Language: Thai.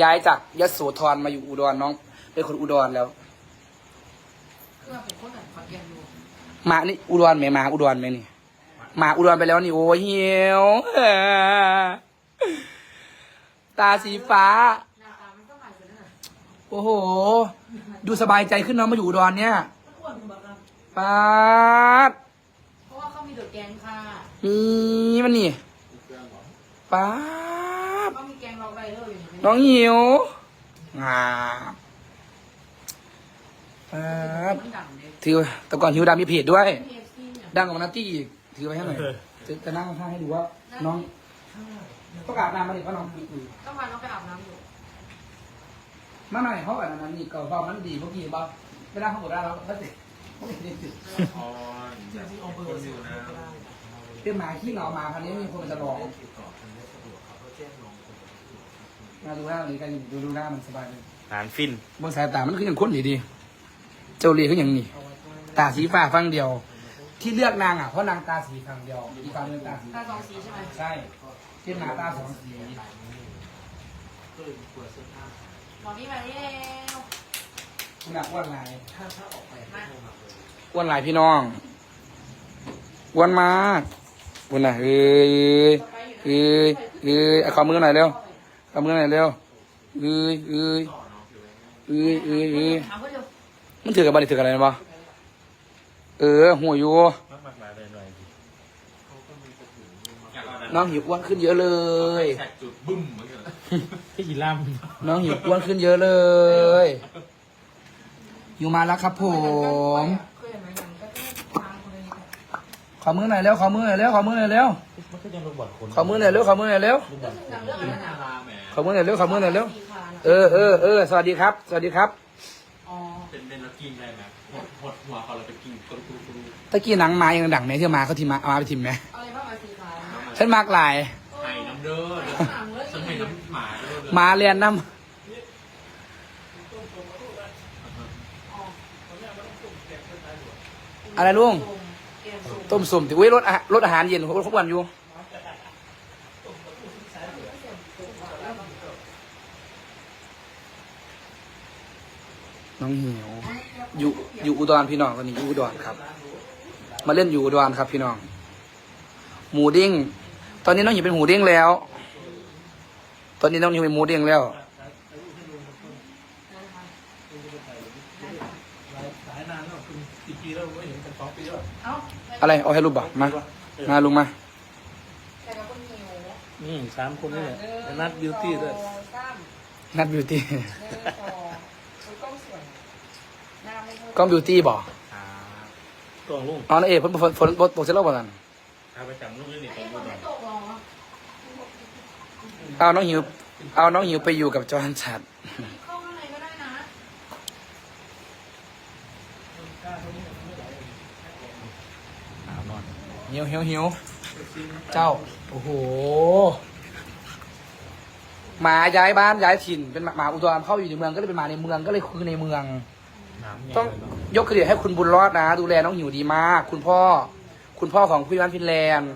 ย้ายจากยโสธรมาอยู่อุดรน้อง เป็นคนอุดรแล้วเพื่อเป็นคนไหนขอนแก่นอยู่มานี่อุดรไหมมาอุดรไหมนี่มาอุดรไปแล้วนี่โอ้ยเหี่ยวเอ่อตาสีฟ้าหน้าตามันก็หมายถึงนั่นน่ะโอ้โห ดูสบายใจขึ้นเน้องมาอยู่อุดรเนี่ยมันอ้วนคุณบอกครับป้าดเพราะว่าเขามีโดดแกงค่ะนี่มันนี่ป้า น้องหิวงามป้าดมันดังเลยถือแต่ก่อนหิวดำมีเพจด้วยพีเอฟซีเนี่ยดังกว่านัตตี้อีกถือไว้ให้หน่อยจะจะนั่งข้างๆให้ดูว่า น้องต้องอาบน้ำมาดิเพราะน้องอีกอยู่ต้องพาน้องไปอาบน้ำอยู่มาหน่อยเขาอาบน้ำนี่เก่าเบามันดีเมื่อกี้บ้าไม่ได้เขาบอกได้แล้วเขาติดเขาติดติดอ๋อจากคนอยู่นะเป็นหมาขี้เหงาหมาพันนี้มีคนมันจะร้อ งมาดูหน้านี้กันดูดูหน้ามันสบายเลยหานฟินบนสายตามันคืออย่างคนดีดีเจ้าเรียคืออย่างนี้ตาสีฟ้าฟังเดียว ที่เลือกนางอะเพราะนางตาสีฟังเดียวอีกฝั่งหนึงตาสีตาสองสีใช่ไหมใช่เช่นหมาตาสองสีหมอพี่มานี่แล้วคุณนักอ้วนลายมาอ้วนลายพี่น้องอ้วนมากอ้วนน่ะเอ้ยเอ้ยเอ้ยเอาขอมือหน่อยเร็ว ขอมือหน่อยเร็วเอ้ยเอ้ยเอ้ยเอ้ยเอ้ยถามเขาเร็วมันถือกับบันถือกับอะไรนะบ่เออหัวอยู่มากมากหลายเลยหน่อยดิน้องหิวอ้วนขึ้นเยอะเลยแท็กจุดบึ้มเหมือนกันที่ยีราฟน้องหิวอ้วนขึ้นเยอะเลย อยู่มาแล้วครับผมเคยเห็นไหมอย่างก็ต้องทางคนนี้ขอมือหน่อยเร็วขอมือหน่อยเร็วขอมือหน่อยเร็วมัน ก็ยังระบาดคนขอมือหน่อยเร็วขอมือหน่อยเร็วก็ถึงหนังเรื่องอะไรน่ะลาแหมขอมือหน่อยเร็วขอมือหน่อยเร็วสีขาวน่ะเออเออเออสวัสดีครับ สวัสดีครับอ๋อเป็นเป็นแล้วกินได้ไหมหดหดหัวเขาเราไปกินกรุบกรุบกรุบตะกี้หนังไม้ยังดังไหมที่มาเขาทีมาเอามาไปทิมไหมอะไรบ้างมาสีขาวฉันมากหลายไห้น้ำเด้อหนังเลยฉันให้น้ำหมาเด้อมาเรียนน้อ๋อำอะไรลุงเกมซูมต้มสุ่มติอุ้ยรถอาหารรถอาหารเย็นเขาเขาวันอยู่ น้องหิวอยู่อยู่อุดรพี่น้องตอนนี้อยู่อุดรครับ มาเล่นอยู่อุดรครับ พี่น้อง หมูดิ้ง ตอนนี้น้องหิวเป็นหมูดิ้งแล้ว ตอนนี้น้องหิวเป็นหมูดิ้งแล้วหลายนานแล้วคุณกี่ปีแล้วไม่เห็นกันสองปีแล้วเอ้าอะไรเอาให้รูปบ่มามาลุงมาแต่กับคนหิวอืมสามคนนี่แหละแล้วนัดบิวตี้ด้วยสองสามนัดบิวตี้ กล้องบิวตี้บ่อ่าตัวลุงเอานะเอ๋ฝนฝนฝนฝนตกเสร็จแล้วบ่นั่นเอาไปจำลูกนี่ไอ้ของคกูนหน่ไม่อยตกหรอเอาน้องหิว เอาน้องหิวไปอยู่กับจอห์นชัดเข้าข้างในก็ได้นะหิวหิวหิวเจ้า โอ้โหหมาย้ายบ้านย้ายถิ่นเป็นหมาหมาอุดรเข้าอยู่ในเมืองก็เลยเป็นหมาในเมืองก็เลยคือในเมืองน้ำใหญ่ ต้องยกเครดิตให้คุณบุญรอดนะ ดูแลน้องหิวดีมาก คุณพ่อ คุณพ่อของพี่วันฟินแลนด์